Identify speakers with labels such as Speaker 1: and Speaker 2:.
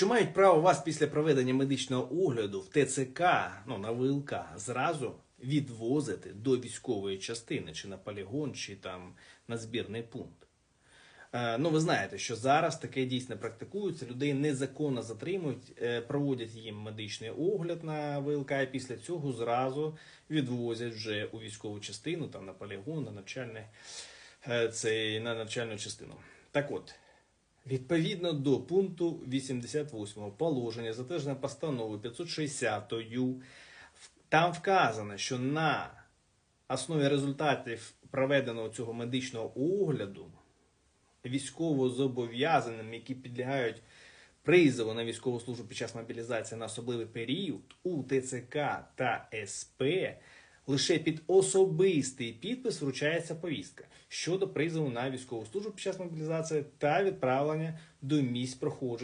Speaker 1: що мають право вас після проведення медичного огляду в ТЦК, ну на ВЛК, зразу відвозити до військової частини, чи на полігон, чи там на збірний пункт. Е, Ну, ви знаєте, що зараз таке дійсно практикується. Людей незаконно затримують, е, проводять їм медичний огляд на ВЛК, і після цього зразу відвозять вже у військову частину, там на полігон, на навчальне, це, на навчальну частину. Так от, відповідно до пункту 88 положення, затверджене постановою 560 там вказано, що на основі результатів проведеного цього медичного огляду військовозобов'язаним, які підлягають призову на військову службу під час мобілізації на особливий період у ТЦК та СП лише під особистий підпис вручається повістка щодо призову на військову службу під час мобілізації та відправлення до місць проходження.